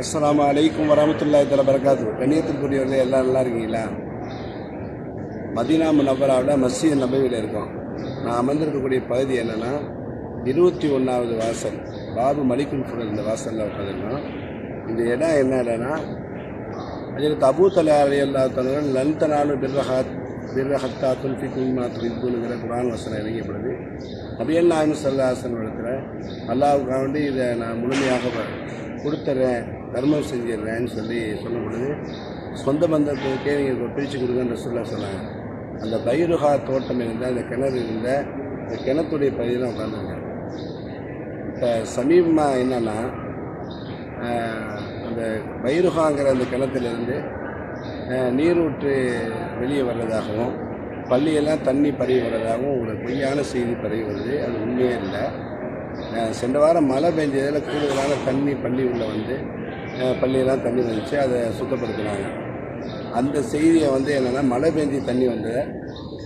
அஸ்லாம் அலைக்கும் வரமத்துல்லா தஆலா பரக்காத்து கண்ணியத்திற்குரியவர்களே எல்லாம் நல்லா இருக்கீங்களா? மதினா முனவராவில் மஸ்ஜித் நபையில் இருக்கோம். நான் அமர்ந்திருக்கக்கூடிய பகுதி என்னென்னா இருபத்தி ஒன்றாவது வாசல் பாபு மலிக்கும் ஃபுரல் இந்த வாசலில் உட்காந்துருக்கோம் இந்த இடம் என்ன இடம்னா அதில் தபூ தலா அலி அல்லா லந்தனாலும் பிர்ரஹாத் பிர்ரஹத்தா துல்ஃபி குல்மா துல்புனுங்கிற குரான் வசனம் இறங்கப்படுது நபியல் நாயம் சல்லாசன் இடத்துல அல்லாவுக்காக வேண்டி இதை நான் முழுமையாக கொடுத்துட்றேன் தர்மம் செஞ்சிடுறேன்னு சொல்லி சொல்லப்படுது சொந்த பந்தத்துக்கே நீங்கள் பிரித்து கொடுங்கன்ற சொல்ல சொன்னாங்க. அந்த பைருகா தோட்டம் இருந்த அந்த கிணறு இருந்த அந்த கிணத்துடைய பகுதியில் உட்காந்துருக்கேன் இப்போ சமீபமாக என்னென்னா அந்த பைருகாங்கிற அந்த கிணத்துலேருந்து நீரூற்று வெளியே வர்றதாகவும் பள்ளியெல்லாம் தண்ணி பரவி வர்றதாகவும் ஒரு பொய்யான செய்தி பரவி வருது. அது உண்மையே இல்லை. சென்ற வாரம் மழை பெஞ்சதில் கூடுதலான தண்ணி பள்ளி உள்ளே வந்து பள்ளியெல்லாம் தண்ணி வந்துச்சு அதை சுத்தப்படுத்தினாங்க. அந்த செய்தியை வந்து என்னென்னா மழை பெஞ்சு தண்ணி வந்து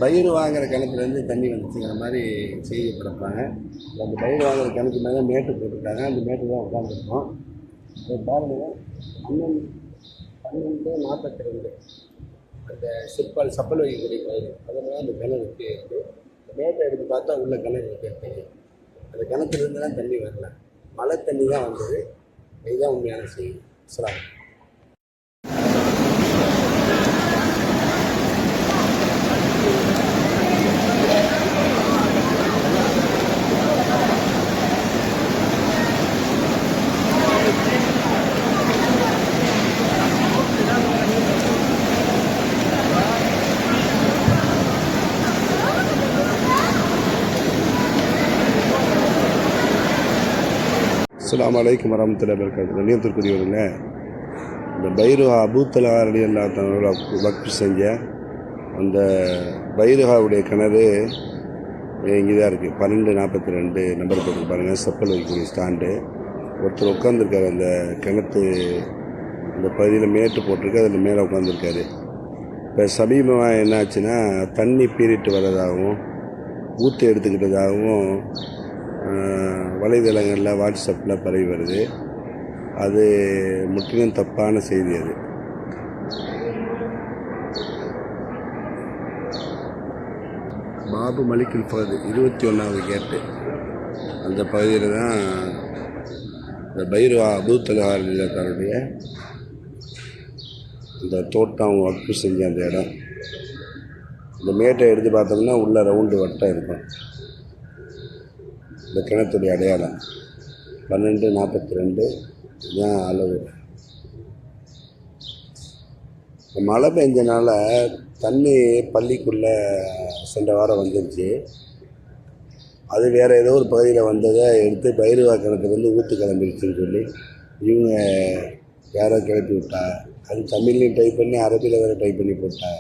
பயிர் வாங்குகிற கிணத்துலேருந்து தண்ணி வந்துச்சுங்கிற மாதிரி செய்தி பிறப்பாங்க அந்த பயிர் வாங்குற கிணத்து மேலே மேட்டு போட்டுருக்காங்க அந்த மேட்டு தான் உட்காந்துருக்கோம். பாருங்கள் அண்ணன் பன்னெண்டு பன்னெண்டு நாற்பத்தி ரெண்டு அந்த சிப்பல் சப்பல் வைக்கக்கூடிய பயிர். அதனால அந்த கிணறு இருக்குது மேட்டை எடுத்து பார்த்தா உள்ள கிணறு இருக்கு. அந்த கிணத்துலேருந்து தான் தண்ணி வரல. மழை தண்ணி தான் வந்தது. இதுதான் உண்மையான செய்தி. சொல்லாங்க அஸ்லாம் அலைக்கும் வரமத்துல வரகாத்து கண்ணியத்திற்குரியவர்களே இந்த பைருஹா அபூத்தலா அலி அல்லா வக்ஃபு செஞ்ச அந்த பைருஹாவுடைய கிணறு இங்கே தான் இருக்குது பன்னெண்டு நாற்பத்தி ரெண்டு நம்பர் போட்டு பாருங்கள் செப்பல் வைக்கக்கூடிய ஸ்டாண்டு. ஒருத்தர் உட்காந்துருக்காரு அந்த கிணத்து அந்த பகுதியில் மேட்டு போட்டிருக்கு. அதில் மேலே உட்காந்துருக்காரு இப்போ சமீபமாக என்னாச்சுன்னா தண்ணி பீறிட்டு வர்றதாகவும் ஊற்று எடுத்துக்கிட்டதாகவும் வலைதளங்களில் வாட்ஸ்அப்பில் பரவி வருது. அது முற்றிலும் தப்பான செய்தி அது. பாபு மலிக்குல் பகுதி இருபத்தி ஒன்றாவது கேட்டு. அந்த பகுதியில் தான் இந்த பைரவா அபூத்தலகார் இல்லத்தாருடைய இந்த தோட்டம் வக்கு செஞ்ச அந்த இடம். இந்த மேட்டை எடுத்து பார்த்தோம்னா உள்ளே ரவுண்டு வட்டம் இருக்கும். இந்த கிணத்துடைய அடையாளம். பன்னெண்டு நாற்பத்தி ரெண்டு இதுதான் அளவு மழை பெஞ்சனால தண்ணி பள்ளிக்குள்ளே சென்ற வாரம் வந்துருச்சு. அது வேறு ஏதோ ஒரு பகுதியில் வந்ததை எடுத்து பயிறுவா கிணத்துலேருந்து ஊற்று கிளம்பிடுச்சுன்னு சொல்லி இவங்க யாரோ கிளப்பி விட்டா. அது தமிழ்லையும் டைப் பண்ணி அரபியில் வேறு டைப் பண்ணி போட்டா.